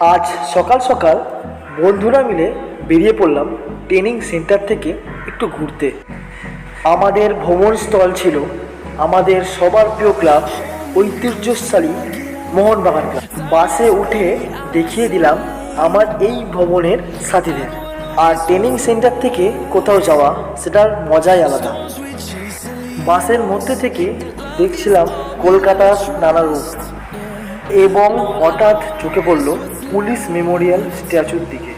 আজ সকাল সকাল বন্ধুরা মিলে বেরিয়ে পড়লাম ট্রেনিং সেন্টার থেকে একটু ঘুরতে। আমাদের ভ্রমণস্থল ছিল আমাদের সবার প্রিয় ক্লাব ঐতিহ্যশালী মোহনবাগান ক্লাব। বাসে উঠে দেখিয়ে দিলাম আমার এই ভ্রমণের সাথীদের। আর ট্রেনিং সেন্টার থেকে কোথাও যাওয়া সেটার মজাই আলাদা। বাসের মধ্যে থেকে দেখছিলাম কলকাতার নানা রূপ। এবং হঠাৎ চোখে পড়ল পুলিশ মেমোরিয়াল স্ট্যাচুর দিকে।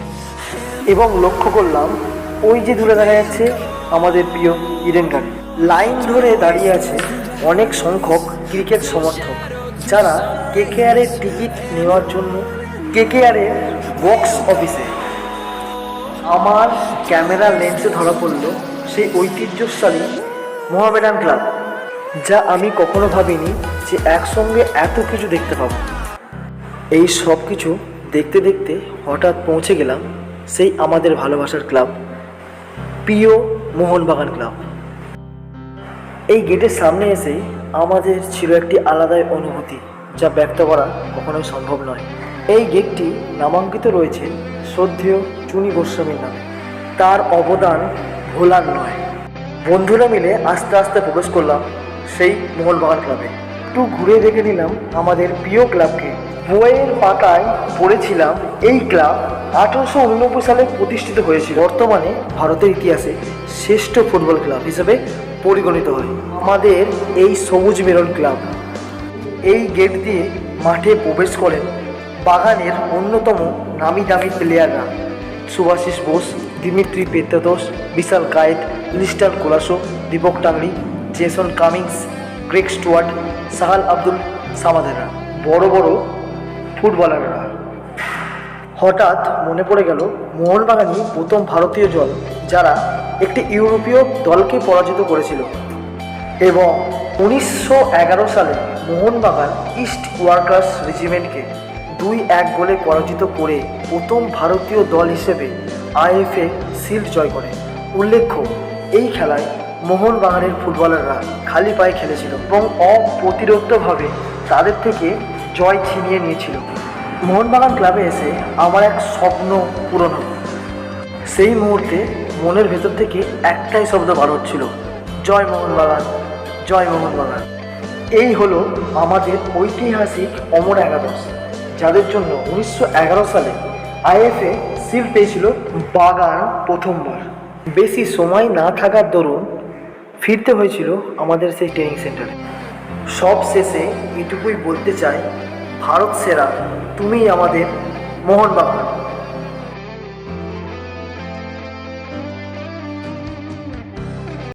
এবং লক্ষ্য করলাম, ওই যে দূরে দেখা যাচ্ছে আমাদের প্রিয় ইডেন গার্ডেন লাইন ধরে দাঁড়িয়ে আছে অনেক সংখ্যক ক্রিকেট সমর্থক, যারা কেকেআরের টিকিট নেওয়ার জন্য কেকেআরের বক্স অফিসে। আমার ক্যামেরা লেন্সে ধরা পড়ল সেই ঐতিহ্যশালী মোহামেডান ক্লাব, যা আমি কখনো ভাবিনি যে একসঙ্গে এত কিছু দেখতে পাবো। এই সব কিছু দেখতে দেখতে হঠাৎ পৌঁছে গেলাম সেই আমাদের ভালোবাসার ক্লাব, প্রিয় মোহনবাগান ক্লাব। এই গেটের সামনে এসে আমাদের ছিল একটি আলাদাই অনুভূতি যা ব্যক্ত করা কখনোই সম্ভব নয়। এই গেটটি নামাঙ্কিত রয়েছে শ্রদ্ধেয় চুনি গোস্বামীর নামে। তার অবদান ভোলার নয়। বন্ধুরা মিলে আস্তে আস্তে প্রবেশ করলাম সেই মোহনবাগান ক্লাবে। একটু ঘুরে দেখে নিলাম আমাদের প্রিয় ক্লাবকে। বইয়ের পাতায় পড়েছিলাম এই ক্লাব আঠারোশো উননব্বই সালে প্রতিষ্ঠিত হয়েছিল। বর্তমানে ভারতের ইতিহাসে শ্রেষ্ঠ ফুটবল ক্লাব হিসেবে পরিগণিত হয়। আমাদের এই সবুজ মেরন ক্লাব। এই গেট দিয়ে মাঠে প্রবেশ করেন বাগানের অন্যতম নামি দামি প্লেয়াররা। Subhasish Bose, Dimitri Petratos, Vishal Kaith Lister Colaco, Deepak Tangri, Jason Cummings Greg Stewart Sahal Abdul সামাদেরা, বড় বড় ফুটবলাররা। হঠাৎ মনে পড়ে গেল, মোহনবাগানই প্রথম ভারতীয় দল যারা একটি ইউরোপীয় দলকে পরাজিত করেছিল। এবং উনিশশো এগারো সালে মোহনবাগান ইস্ট ওয়ার্কার্স রেজিমেন্টকে দুই এক গোলে পরাজিত করে প্রথম ভারতীয় দল হিসেবে আইএফএ শিল্ড জয় করে। উল্লেখ্য, এই খেলায় মোহনবাগানের ফুটবলাররা খালি পায়ে খেলেছিল এবং অপ্রতিরোধভাবে তাদের থেকে জয় ছিনিয়ে নিয়েছিল। মোহনবাগান ক্লাবে এসে আমার এক স্বপ্ন পূরণ সেই মুহূর্তে মনের ভেতর থেকে একটাই শব্দ বার হচ্ছিল, জয় মোহনবাগান জয় মোহনবাগান। এই হলো আমাদের ঐতিহাসিক অমর একাদশ, যাদের জন্য উনিশশো এগারো সালে আইএফএ সিল পেয়েছিল বাগান প্রথমবার। বেশি সময় না থাকার দরুন ফিরতে হয়েছিল আমাদের সেই ট্রেনিং সেন্টারে সব শেষে এটুকুই বলতে চাই, ভারত সেরা, তুমিই আমাদের মোহনবাগান